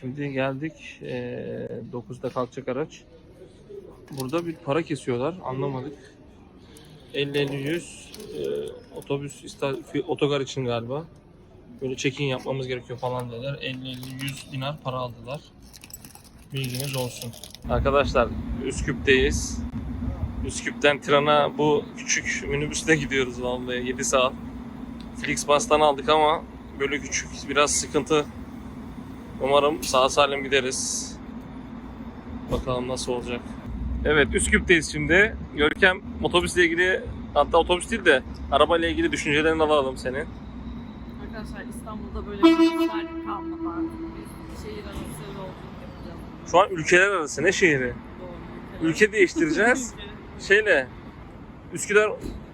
Şimdi geldik. Ee, 9'da kalkacak araç. Burada bir para kesiyorlar. Anlamadık. 50-50-100 e, otobüs otogar için galiba. Böyle check-in yapmamız gerekiyor falan dediler. 50-50-100 dinar para aldılar. Bilginiz olsun. Arkadaşlar Üsküp'teyiz. Üsküp'ten Tiran'a bu küçük minibüsle gidiyoruz vallahi 7 saat. Flixbus'tan aldık ama böyle küçük biraz sıkıntı. Umarım sağ salim gideriz. Bakalım nasıl olacak. Evet Üsküp'teyiz şimdi. Görkem otobüsle ilgili hatta otobüs değil de arabayla ilgili düşüncelerini alalım senin. Arkadaşlar İstanbul'da böyle bir işler kalmadı artık. Biz şehir arası yolculuk yapacağız. Şu an ülkeler arası ne şehri? Doğru. Ülke değiştireceğiz. Ülke. Şeyle Üsküdar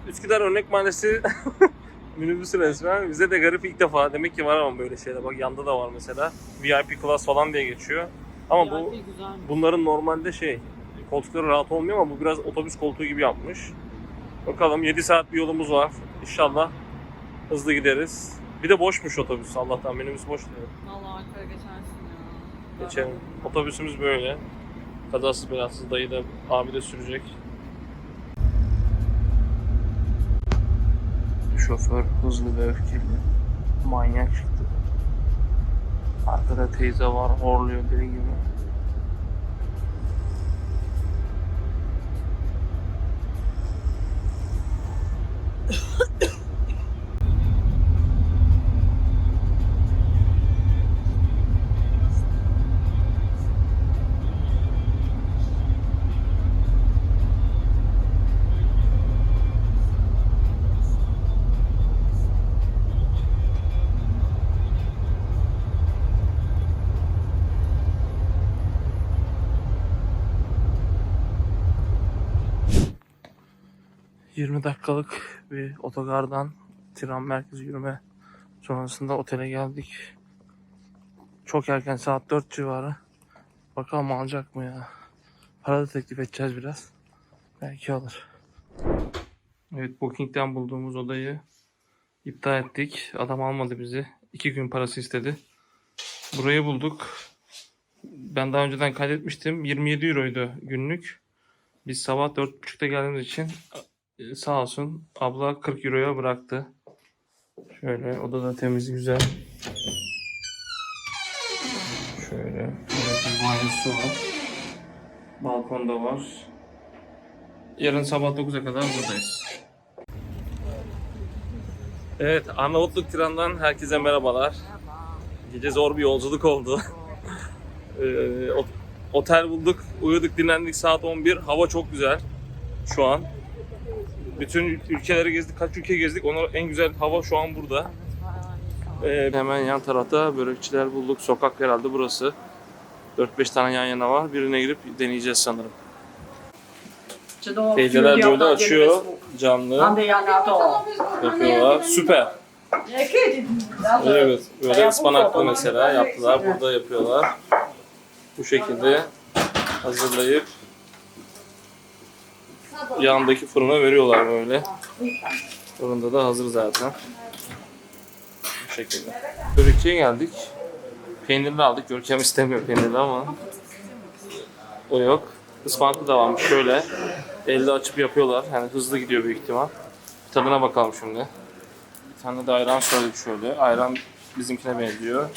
Üsküdar Örnek Mahallesi minibüsü resmen. Bize de garip ilk defa. Demek ki var ama böyle şeyler. Bak yanda da var mesela. VIP class falan diye geçiyor. Ama bu VIP güzelmiş. bunların normalde şey koltukları rahat olmuyor ama bu biraz otobüs koltuğu gibi yapmış. Bakalım 7 saat bir yolumuz var. İnşallah hızlı gideriz. Bir de boşmuş otobüs Allah'tan minibüs boş diyor. Vallahi Ankara geçersin ya. Geçelim. Otobüsümüz böyle. Kazasız belasız dayı da abi de sürecek. Şoför hızlı ve öfkeli. Manyak çıktı. Arkada teyze var horluyor deli gibi. ...20 dakikalık bir otogardan... ...tren merkezi yürüme... ...sonrasında otele geldik. Çok erken saat 4 civarı. Bakalım alacak mı ya. Para da teklif edeceğiz biraz. Belki alır. Evet Booking'den bulduğumuz odayı iptal ettik. Adam almadı bizi. İki gün parası istedi. Burayı bulduk. Ben daha önceden kaydetmiştim. 27 euroydu günlük. Biz sabah 4.30'da geldiğimiz için sağ olsun abla 40 euroya bıraktı. Şöyle oda da temiz güzel. Şöyle bir banyosu var. Balkonda var. Yarın sabah 9'a kadar buradayız. Evet, Arnavutluk Tiran'dan herkese merhabalar. Gece zor bir yolculuk oldu. Ee, ot- otel bulduk, uyuduk, dinlendik saat 11. Hava çok güzel şu an. Bütün ül- ülkeleri gezdik, kaç ülke gezdik. Onlar en güzel hava şu an burada. Ee, hemen yan tarafta börekçiler bulduk. Sokak herhalde burası. 4-5 tane yan yana var. Birine girip deneyeceğiz sanırım. Teyzeler böyle açıyor canlı yapıyorlar. Süper. Evet, böyle ıspanaklı mesela yaptılar. Burada yapıyorlar. Bu şekilde hazırlayıp yandaki fırına veriyorlar böyle. Fırında da hazır zaten. Bu şekilde. Börekçiye geldik. Peynirli aldık. Görkem istemiyor peynirli ama. O yok. Ispanaklı da varmış şöyle. Elde açıp yapıyorlar. Yani hızlı gidiyor büyük ihtimal. Bir tadına bakalım şimdi. Bir tane de ayran söyledik şöyle. Ayran bizimkine benziyor.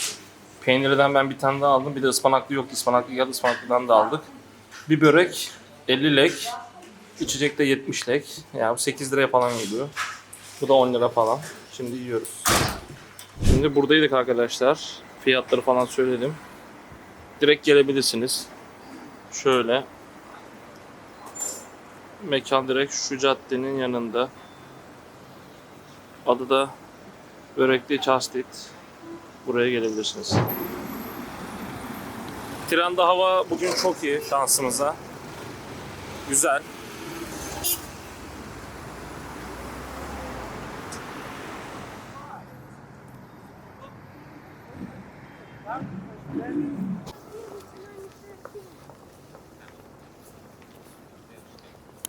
Peynirliden ben bir tane daha aldım. Bir de ıspanaklı yoktu. Ispanaklı geldi. Ispanaklıdan da aldık. Bir börek 50 lek. İçecek de 70 lek. Yani bu 8 liraya falan geliyor. Bu da 10 lira falan. Şimdi yiyoruz. Şimdi buradaydık arkadaşlar. Fiyatları falan söyledim. Direkt gelebilirsiniz. Şöyle. Mekan direkt şu caddenin yanında. Adı da Börekli Çastit. Buraya gelebilirsiniz. Tiran'da hava bugün çok iyi şansımıza. Güzel.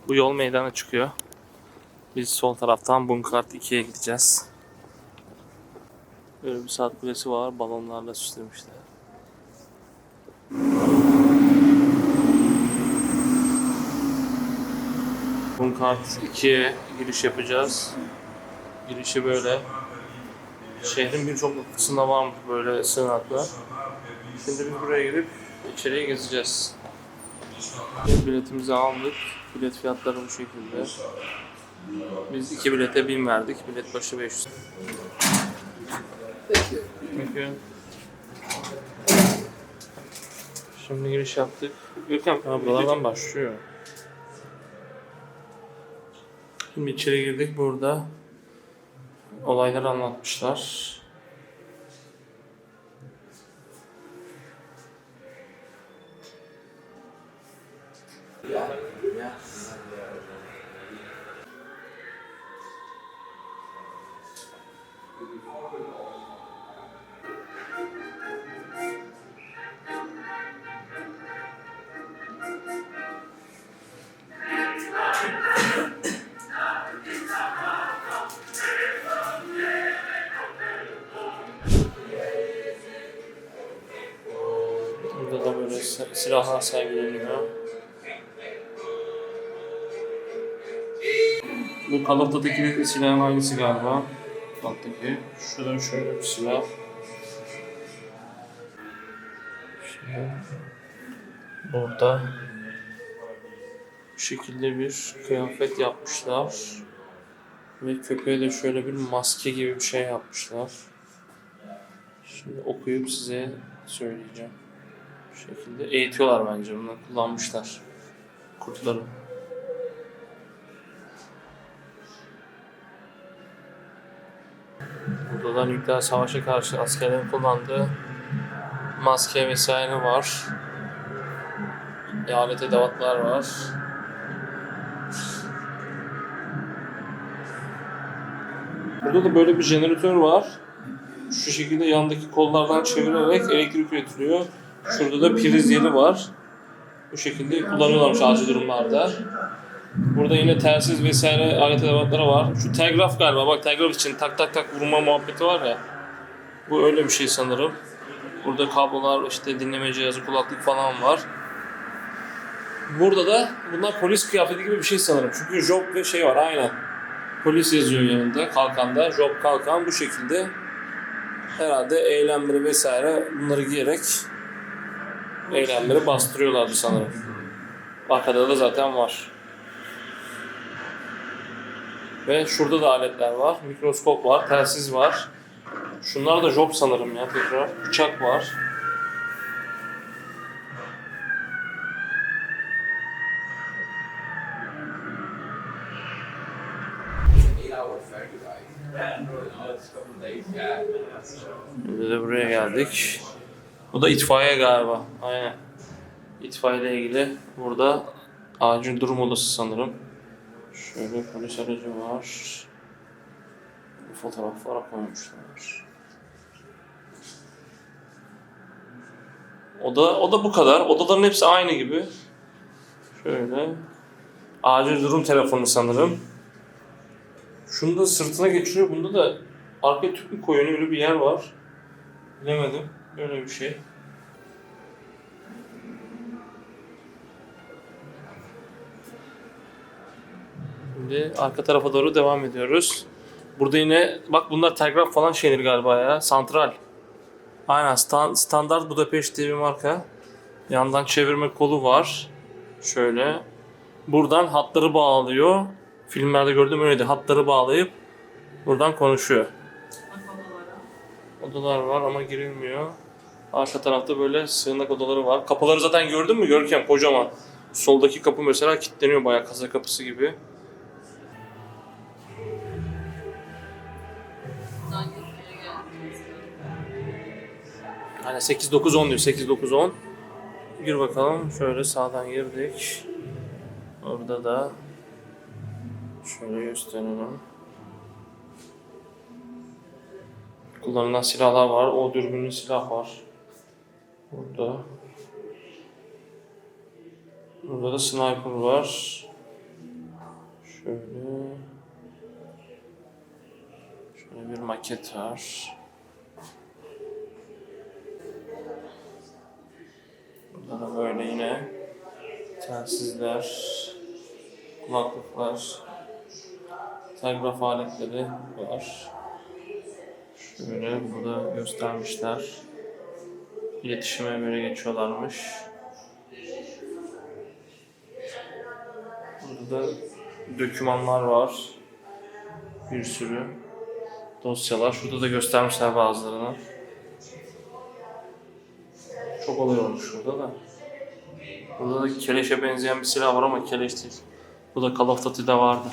Bu yol meydana çıkıyor. Biz sol taraftan Bunkart 2'ye gideceğiz. Böyle bir saat kulesi var. Balonlarla süslemişler. Bunkart 2'ye giriş yapacağız. Girişi böyle. Şehrin birçok noktasında varmış böyle sığınaklar. Şimdi biz buraya girip içeriye gezeceğiz. Biletimizi aldık. Bilet fiyatları bu şekilde. Biz iki bilete bin verdik. Bilet başı 500. Peki. Şimdi giriş yaptık. Görkem ha, buralardan başlıyor. Şimdi içeri girdik burada. Olayları anlatmışlar. Silahlar sergileniyor. Bu Duty'deki silahın aynısı galiba. Alttaki. Şurada şöyle bir silah. Şimdi burada bu şekilde bir kıyafet yapmışlar. Ve köpeğe de şöyle bir maske gibi bir şey yapmışlar. Şimdi okuyup size söyleyeceğim. Şekilde eğitiyorlar bence bunu kullanmışlar. Kurtları. Burada da nükleer savaşa karşı askerlerin kullandığı maske vesaire var. Alet edevatlar var. Burada da böyle bir jeneratör var. Şu şekilde yandaki kollardan çevirerek elektrik üretiliyor. Şurada da priz yeri var. Bu şekilde kullanıyorlarmış acil durumlarda. Burada yine telsiz vesaire alet edevatları var. Şu telgraf galiba bak telgraf için tak tak tak vurma muhabbeti var ya. Bu öyle bir şey sanırım. Burada kablolar işte dinleme cihazı kulaklık falan var. Burada da bunlar polis kıyafeti gibi bir şey sanırım. Çünkü job ve şey var aynen. Polis yazıyor yanında kalkanda. Job kalkan bu şekilde. Herhalde eylemleri vesaire bunları giyerek eylemleri bastırıyorlardı sanırım. Arkada da zaten var. Ve şurada da aletler var. Mikroskop var, telsiz var. Şunlar da job sanırım ya tekrar. Bıçak var. Şimdi de buraya geldik. Bu da itfaiye galiba. Aynen. İtfaiye ile ilgili burada acil durum odası sanırım. Şöyle polis aracı var. Fotoğraflar koymuşlar. Oda, o da bu kadar. Odaların hepsi aynı gibi. Şöyle. Acil durum telefonu sanırım. Şunu da sırtına geçiriyor. Bunda da arkaya tüp mü koyuyor? Öyle bir yer var. Bilemedim. Böyle bir şey. Şimdi arka tarafa doğru devam ediyoruz. Burada yine bak bunlar telgraf falan şeyleri galiba ya. Santral. Aynen stan- standart Budapest diye bir marka. Yandan çevirme kolu var. Şöyle. Buradan hatları bağlıyor. Filmlerde gördüğüm öyleydi. Hatları bağlayıp buradan konuşuyor. Odalar var ama girilmiyor. Arka tarafta böyle sığınak odaları var. Kapıları zaten gördün mü Görkem? Kocaman. Soldaki kapı mesela kilitleniyor bayağı kasa kapısı gibi. Hani 8 9 10 diyor. 8 9 10. Gir bakalım. Şöyle sağdan girdik. Orada da şöyle gösterelim. Kullanılan silahlar var. O dürbünlü silah var. Burada. Burada da sniper var. Şöyle. Şöyle bir maket var. Burada da yine telsizler, kulaklıklar, telgraf aletleri var. Şöyle burada göstermişler. İletişime böyle geçiyorlarmış. Burada dokümanlar var. Bir sürü dosyalar. Şurada da göstermişler bazılarını. Çok olay olmuş burada da. Burada da keleşe benzeyen bir silah var ama keleş değil. Bu da Call of Duty'de vardı.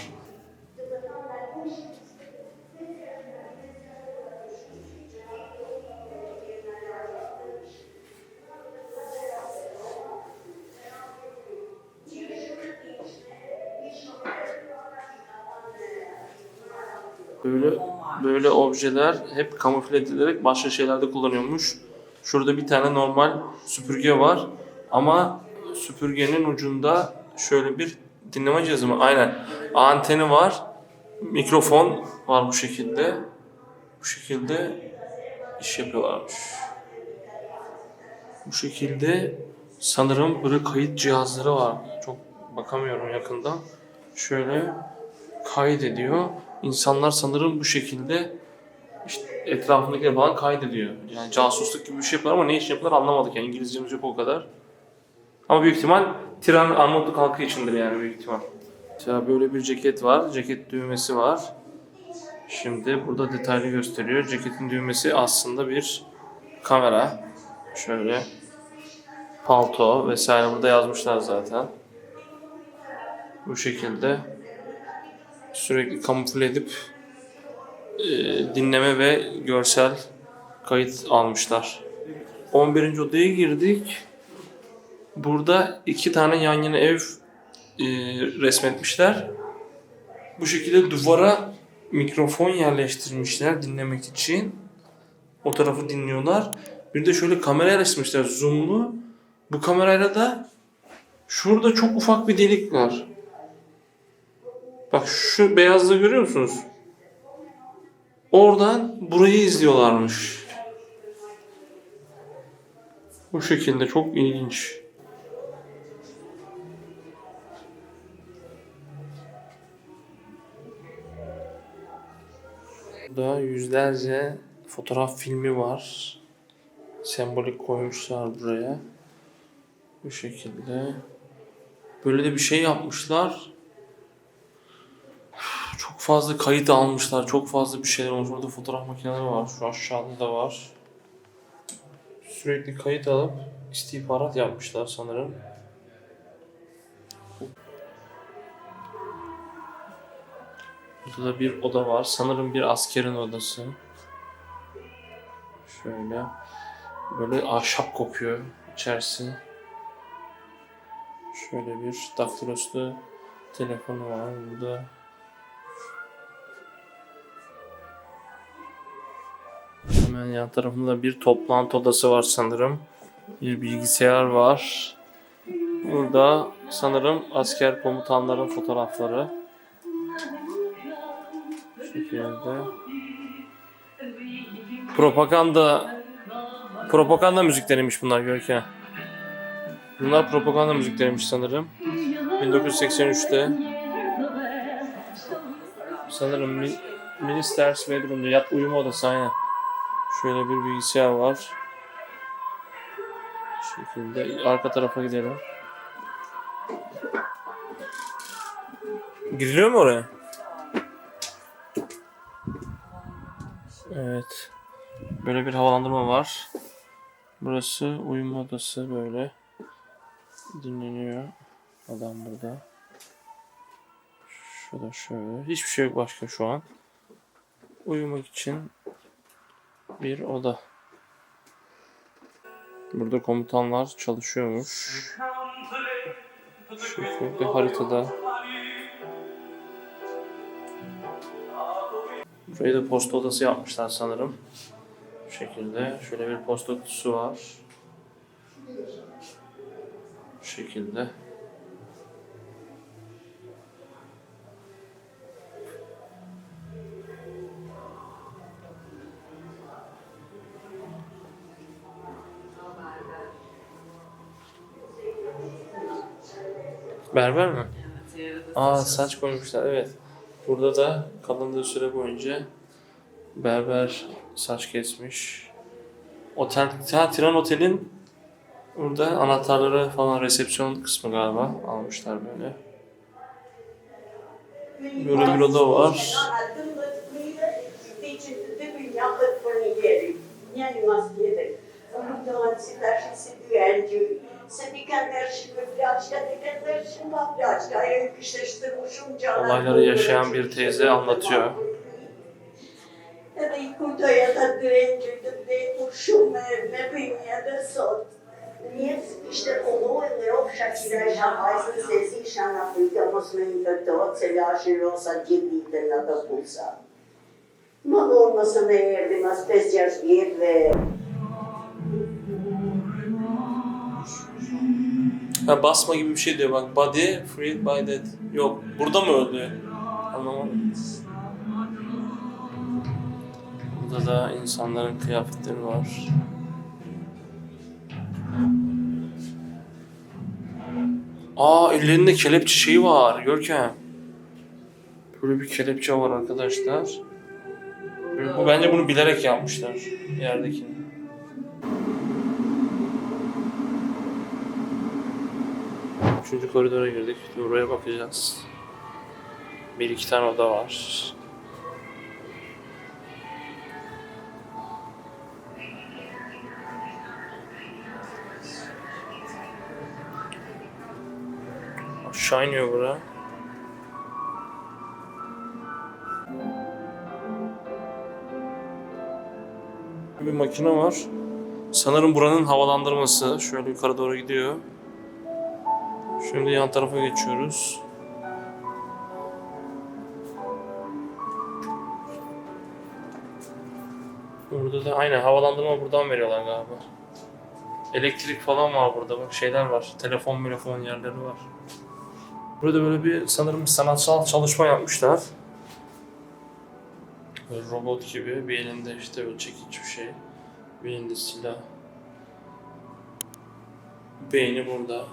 Böyle böyle objeler hep kamufle edilerek başka şeylerde kullanıyormuş. Şurada bir tane normal süpürge var ama süpürgenin ucunda şöyle bir dinleme cihazı mı? Aynen. Anteni var. Mikrofon var bu şekilde. Bu şekilde iş yapıyorlarmış. Bu şekilde sanırım böyle kayıt cihazları var. Çok bakamıyorum yakından. Şöyle kaydediyor. İnsanlar sanırım bu şekilde işte etrafındakileri falan kaydediyor. Yani casusluk gibi bir şey yapıyorlar ama ne iş yapıyorlar anlamadık yani İngilizcemiz yok o kadar. Ama büyük ihtimal Tiran Arnavutluk halkı içindir yani büyük ihtimal. Ya böyle bir ceket var. Ceket düğmesi var. Şimdi burada detaylı gösteriyor. Ceketin düğmesi aslında bir kamera. Şöyle palto vesaire burada yazmışlar zaten. Bu şekilde sürekli kamufle edip e, dinleme ve görsel kayıt almışlar. 11. odaya girdik. Burada iki tane yan yana ev e, resmetmişler. Bu şekilde duvara mikrofon yerleştirmişler dinlemek için. O tarafı dinliyorlar. Bir de şöyle kamera resmetmişler zoomlu. Bu kamerayla da şurada çok ufak bir delik var. Bak şu beyazlığı görüyor musunuz? Oradan burayı izliyorlarmış. Bu şekilde çok ilginç. Burada yüzlerce fotoğraf filmi var. Sembolik koymuşlar buraya. Bu şekilde. Böyle de bir şey yapmışlar. Çok fazla kayıt almışlar. Çok fazla bir şeyler olmuş. Burada fotoğraf makineleri var. Şu aşağıda da var. Sürekli kayıt alıp istihbarat yapmışlar sanırım. Burada da bir oda var. Sanırım bir askerin odası. Şöyle. Böyle ahşap kokuyor içerisi. Şöyle bir daktiloslu telefonu var burada. Hemen yan tarafında bir toplantı odası var sanırım. Bir bilgisayar var. Burada sanırım asker komutanların fotoğrafları. Şekilde. Propaganda propaganda müzikleriymiş bunlar Görkem. Bunlar propaganda müzikleriymiş sanırım. 1983'te sanırım mi, Minister's Bedroom'da yat uyuma odası aynen. Şöyle bir bilgisayar var. Bu şekilde arka tarafa gidelim. Giriliyor mu oraya? Evet. Böyle bir havalandırma var. Burası uyuma odası böyle. Dinleniyor. Adam burada. Şurada şöyle. Hiçbir şey yok başka şu an. Uyumak için bir oda. Burada komutanlar çalışıyormuş. Şu şekilde haritada. Burayı da posta odası yapmışlar sanırım. Bu şekilde. Şöyle bir posta kutusu var. Bu şekilde. Berber mi? Evet, Aa saç koymuşlar evet. Burada da kalındığı süre boyunca berber saç kesmiş. Otel, ha, Tiran Otel'in burada anahtarları falan resepsiyon kısmı galiba almışlar böyle. Böyle bir oda var. Olayları yaşayan bir teyze anlatıyor. işte onu eu Shakira jamais não se existe na África, mas no entanto, se acha nossa dívida na da pulsa. Uma norma se de umas espécies de Ha basma gibi bir şey diyor bak. Body freed by death. Yok. Burada mı öldü? Anlamadım. Burada da insanların kıyafetleri var. Aa ellerinde kelepçe şeyi var Görkem. Böyle bir kelepçe var arkadaşlar. Bu bence bunu bilerek yapmışlar yerdekini. Üçüncü koridora girdik. Buraya bakacağız. Bir iki tane oda var. Aşağı iniyor bura. Bir makine var. Sanırım buranın havalandırması. Şöyle yukarı doğru gidiyor. Şimdi yan tarafa geçiyoruz. Burada da aynen havalandırma buradan veriyorlar galiba. Elektrik falan var burada bak şeyler var. Telefon telefon yerleri var. Burada böyle bir sanırım sanatsal çalışma yapmışlar. Böyle robot gibi bir elinde işte böyle çekiç bir şey. Bir elinde silah. Beyni burada.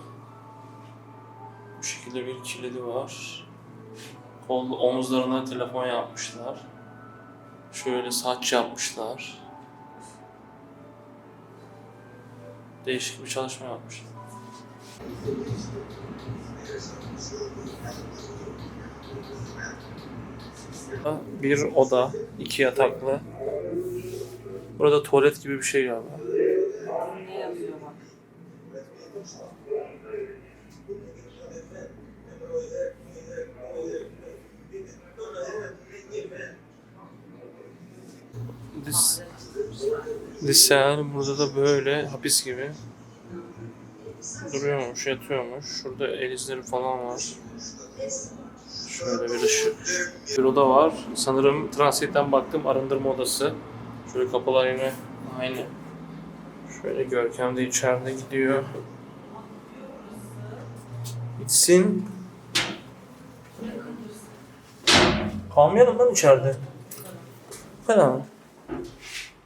Bu şekilde bir kilidi var. Kol omuzlarına telefon yapmışlar. Şöyle saç yapmışlar. Değişik bir çalışma yapmışlar. Bir oda, iki yataklı. Burada tuvalet gibi bir şey galiba. Ne yazıyor. This cell burada da böyle hapis gibi duruyormuş, yatıyormuş. Şurada el izleri falan var. Şöyle bir ışık. Bir oda var. Sanırım transitten baktım arındırma odası. Şöyle kapılar yine aynı. Şöyle Görkem de içeride gidiyor. Gitsin. Kalmayalım lan içeride. Falan.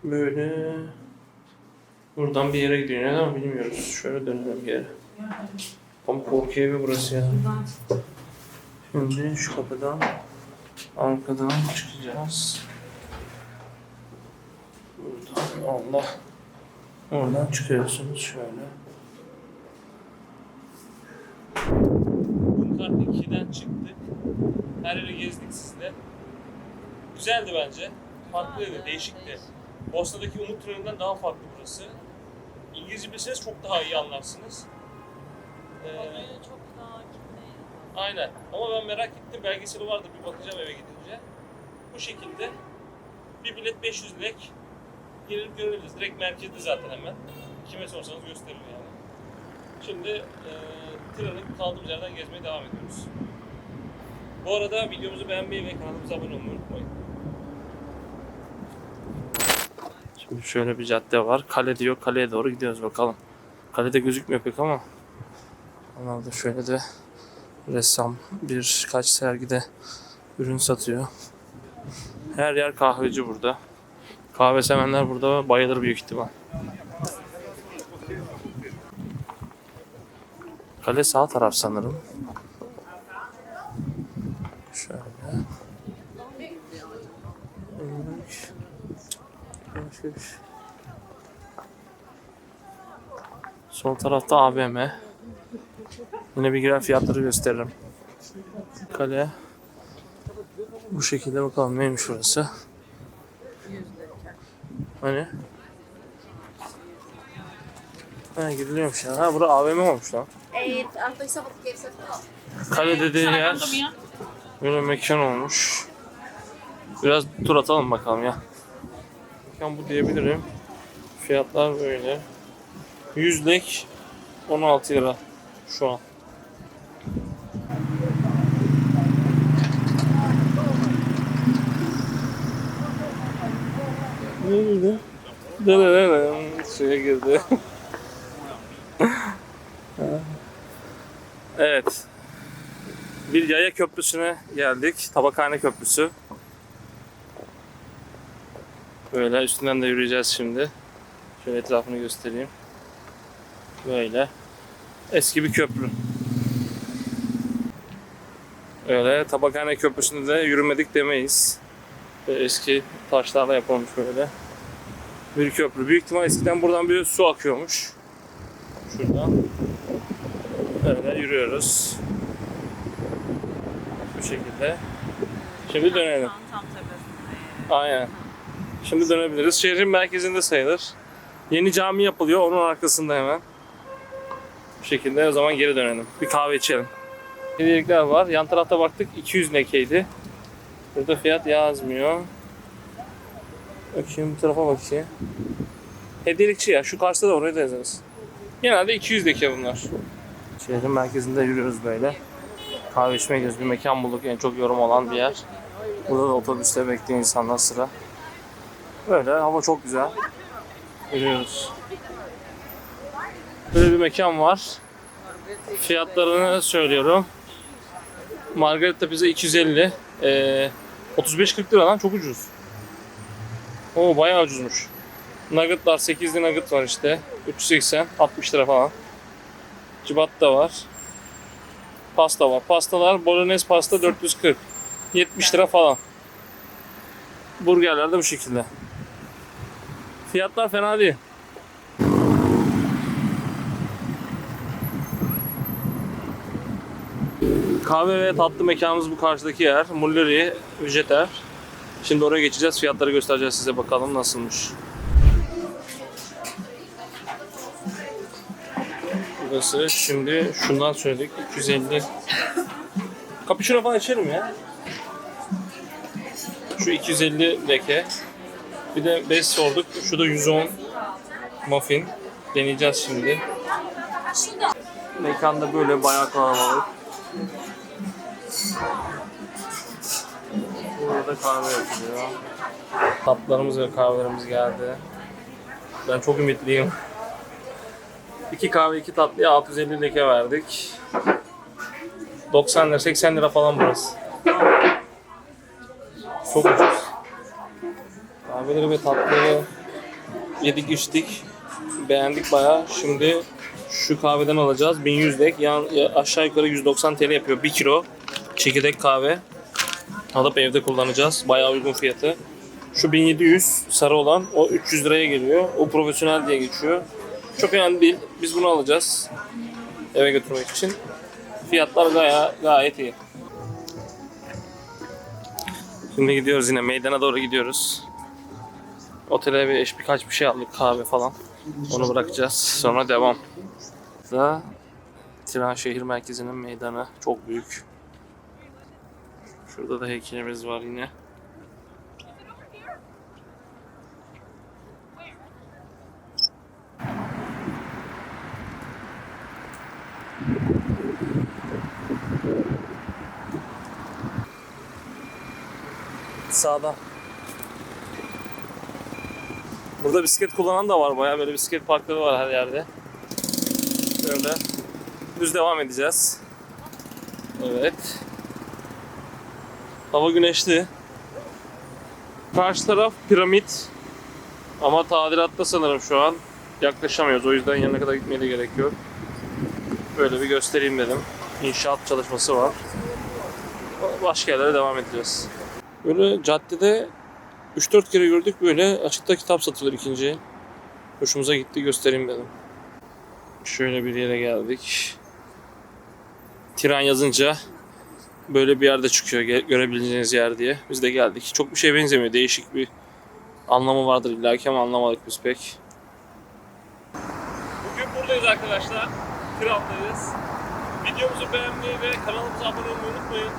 Böyle buradan bir yere gidiyor. Neden bilmiyoruz. Şöyle dönelim bir yere. Ama korku evi burası ya. Şimdi şu kapıdan arkadan çıkacağız. Buradan Allah. Oradan çıkıyorsunuz şöyle. Kart 2'den çıktık. Her yeri gezdik sizle. Güzeldi bence. Farklıydı, değişikti. Bosna'daki Umut Tüneli'nden daha farklı burası. İngilizce bilseniz çok daha iyi anlarsınız. Ee, çok daha hakim. Aynen. Ama ben merak ettim. Belgeseli vardı. Bir bakacağım eve gidince. Bu şekilde bir bilet 500 lek gelip görürüz. Direkt merkezde zaten hemen. Kime sorsanız gösterir yani. Şimdi e, treni kaldığımız yerden gezmeye devam ediyoruz. Bu arada videomuzu beğenmeyi ve kanalımıza abone olmayı unutmayın. Şimdi şöyle bir cadde var. Kale diyor. Kaleye doğru gidiyoruz bakalım. Kalede gözükmüyor pek ama. Onlarda şöyle de ressam birkaç sergide ürün satıyor. Her yer kahveci burada. Kahve sevenler burada bayılır büyük ihtimal. Kale sağ taraf sanırım. Alışveriş. Sol tarafta AVM. Yine bir girer fiyatları gösteririm. Kale. Bu şekilde bakalım neymiş burası. Hani? Ha giriliyormuş ya. Ha bura AVM olmuş lan. Kale dediği yer böyle mekan olmuş. Biraz tur atalım bakalım ya. Mekan bu diyebilirim. Fiyatlar böyle. Yüzlek 16 lira şu an. Ne girdi? Dırırırım. Suya girdi. evet. Bir yaya köprüsüne geldik. Tabakhane Köprüsü. Böyle üstünden de yürüyeceğiz şimdi. Şöyle etrafını göstereyim. Böyle. Eski bir köprü. Öyle Tabakhane Köprüsü'nde de yürümedik demeyiz. Böyle eski taşlarla yapılmış böyle. Bir köprü. Büyük ihtimal eskiden buradan bir su akıyormuş. Şuradan. Öyle yürüyoruz. Bu şekilde. Şimdi dönelim. Aynen. Şimdi dönebiliriz. Şehrin merkezinde sayılır. Yeni cami yapılıyor. Onun arkasında hemen. Bu şekilde o zaman geri dönelim. Bir kahve içelim. Hediyelikler var. Yan tarafta baktık 200 nekeydi. Burada fiyat yazmıyor. Bakayım bu tarafa bakayım. Hediyelikçi ya. Şu karşıda da oraya da yazarız. Genelde 200 neke bunlar. Şehrin merkezinde yürüyoruz böyle. Kahve içmeye gidiyoruz. Bir mekan bulduk. En çok yorum olan bir yer. Burada da otobüste bekleyen insanlar sıra. Böyle hava çok güzel. Görüyoruz. Böyle bir mekan var. Fiyatlarını söylüyorum. Margarita pizza 250. Ee, 35-40 lira lan çok ucuz. Oo bayağı ucuzmuş. Nuggetlar 8'li nugget var işte. 380 60 lira falan. Cibatta var. Pasta var. Pastalar bolognese pasta 440. 70 lira falan. Burgerler de bu şekilde. Fiyatlar fena değil. Kahve ve tatlı mekanımız bu karşıdaki yer. Mulleri, Ücreter. Şimdi oraya geçeceğiz. Fiyatları göstereceğiz size bakalım nasılmış. Burası şimdi şundan söyledik 250 Kapüşino falan içerim ya. Şu 250 leke. Bir de 5 sorduk. Şu da 110 muffin. Deneyeceğiz şimdi. Mekanda böyle bayağı kalabalık. Burada kahve yapılıyor. Tatlarımız ve kahvelerimiz geldi. Ben çok ümitliyim. İki kahve, iki tatlıya 650 leke verdik. 90 lira, 80 lira falan burası. Çok ucuz. Kahveleri ve tatlıları yedik içtik. Beğendik bayağı. Şimdi şu kahveden alacağız. 1100 lek. Yan, ya aşağı yukarı 190 TL yapıyor. 1 kilo çekirdek kahve. Alıp evde kullanacağız. Bayağı uygun fiyatı. Şu 1700 sarı olan o 300 liraya geliyor. O profesyonel diye geçiyor. Çok önemli değil. Biz bunu alacağız. Eve götürmek için. Fiyatlar gayet, gayet iyi. Şimdi gidiyoruz yine meydana doğru gidiyoruz. Otele bir eş birkaç bir şey aldık kahve falan. Onu bırakacağız. Sonra devam. Da Tiran şehir merkezinin meydanı çok büyük. Şurada da heykelimiz var yine. Sağda. Burada bisiklet kullanan da var bayağı böyle bisiklet parkları var her yerde. Böyle düz devam edeceğiz. Evet. Hava güneşli. Karşı taraf piramit. Ama tadilatta sanırım şu an. Yaklaşamıyoruz. O yüzden yanına kadar gitmeye de gerek. Böyle bir göstereyim dedim. İnşaat çalışması var. Başka yerlere devam edeceğiz. Böyle caddede 3-4 kere gördük böyle açıkta kitap satılır ikinci. Hoşumuza gitti göstereyim dedim. Şöyle bir yere geldik. Tiran yazınca böyle bir yerde çıkıyor görebileceğiniz yer diye. Biz de geldik. Çok bir şeye benzemiyor. Değişik bir anlamı vardır illaki ama anlamadık biz pek. Bugün buradayız arkadaşlar. Tiran'dayız. Videomuzu beğenmeyi ve kanalımıza abone olmayı unutmayın.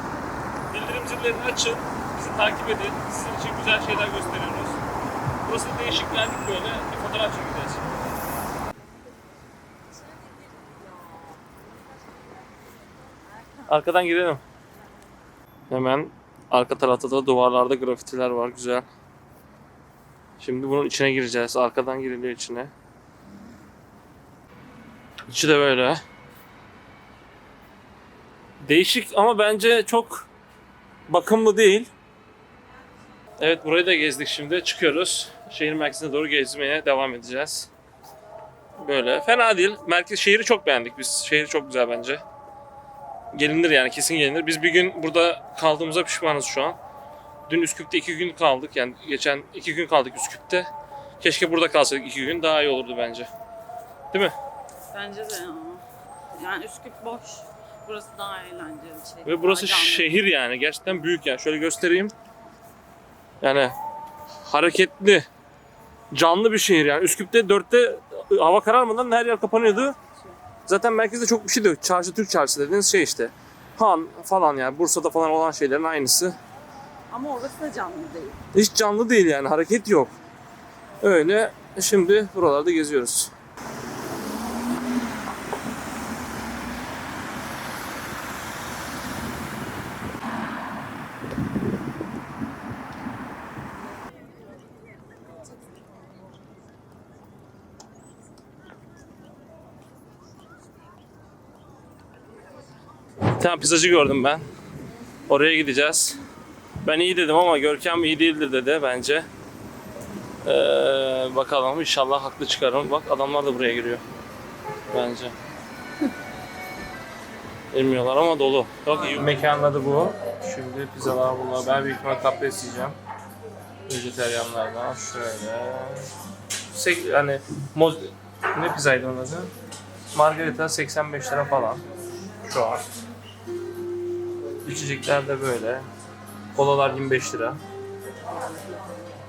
Bildirim zillerini açın. Bizi takip edin. Sizin için güzel şeyler gösteriyoruz. Burası değişik geldik böyle. Bir fotoğraf çekeceğiz. Arkadan girelim. Hemen arka tarafta da duvarlarda grafitiler var güzel. Şimdi bunun içine gireceğiz. Arkadan giriliyor içine. İçi de böyle. Değişik ama bence çok bakımlı değil. Evet burayı da gezdik şimdi. Çıkıyoruz. Şehir merkezine doğru gezmeye devam edeceğiz. Böyle. Fena değil. Merkez şehri çok beğendik biz. Şehri çok güzel bence. Gelinir yani kesin gelinir. Biz bir gün burada kaldığımıza pişmanız şu an. Dün Üsküp'te iki gün kaldık. Yani geçen iki gün kaldık Üsküp'te. Keşke burada kalsaydık iki gün. Daha iyi olurdu bence. Değil mi? Bence de ya. Yani Üsküp boş. Burası daha eğlenceli şey. Ve burası şehir yani. Gerçekten büyük yani. Şöyle göstereyim. Yani hareketli, canlı bir şehir yani. Üsküp'te dörtte hava kararmadan her yer kapanıyordu. Zaten merkezde çok bir şey de yok. Çarşı Türk çarşısı dediğiniz şey işte. Han falan yani Bursa'da falan olan şeylerin aynısı. Ama orası da canlı değil. Hiç canlı değil yani hareket yok. Öyle şimdi buralarda geziyoruz. Bir tane pizzacı gördüm ben. Oraya gideceğiz. Ben iyi dedim ama Görkem iyi değildir dedi bence. Ee, bakalım inşallah haklı çıkarım. Bak adamlar da buraya giriyor. Bence. Bilmiyorlar ama dolu. Çok iyi. Mekanın adı bu. Şimdi pizzalar bunlar. Ben büyük ihtimal kapya isteyeceğim. Vejeteryanlardan şöyle. Sek, hani moz, ne pizzaydı onun adı? Margarita 85 lira falan. Şu an. İçecekler de böyle. Kolalar 25 lira.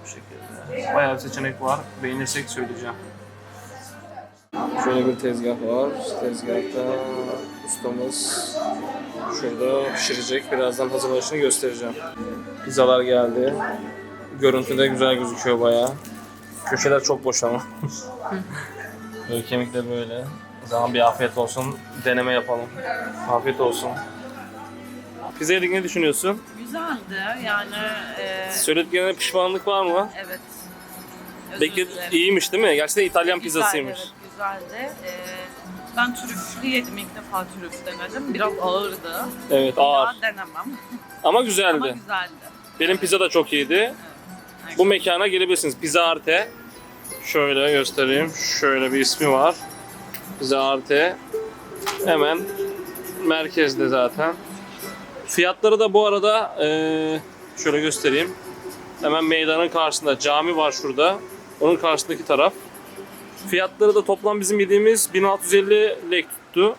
Bu şekilde. Bayağı bir seçenek var. Beğenirsek söyleyeceğim. Şöyle bir tezgah var. Tezgahta ustamız şurada pişirecek. Birazdan hazırlanışını göstereceğim. Pizzalar geldi. Görüntüde güzel gözüküyor bayağı. Köşeler çok boş ama. böyle kemik de böyle. O zaman bir afiyet olsun. Deneme yapalım. Afiyet olsun. Pizza yedik ne düşünüyorsun? Güzeldi yani. E, Söylediklerine pişmanlık var mı? evet. Özür dilerim. iyiymiş değil mi? Gerçekten İtalyan Güzeldi, pizzasıymış. Evet, güzeldi. Ee, ben trüflü yedim ilk defa trüf denedim. Biraz ağırdı. Evet Daha ağır. denemem. Ama güzeldi. Ama güzeldi. Benim pizza da çok iyiydi. Bu mekana gelebilirsiniz. Pizza Arte. Şöyle göstereyim. Şöyle bir ismi var. Pizza Arte. Hemen merkezde zaten. Fiyatları da bu arada eee, şöyle göstereyim. Hemen meydanın karşısında cami var şurada. Onun karşısındaki taraf. Fiyatları da toplam bizim yediğimiz 1650 lek tuttu.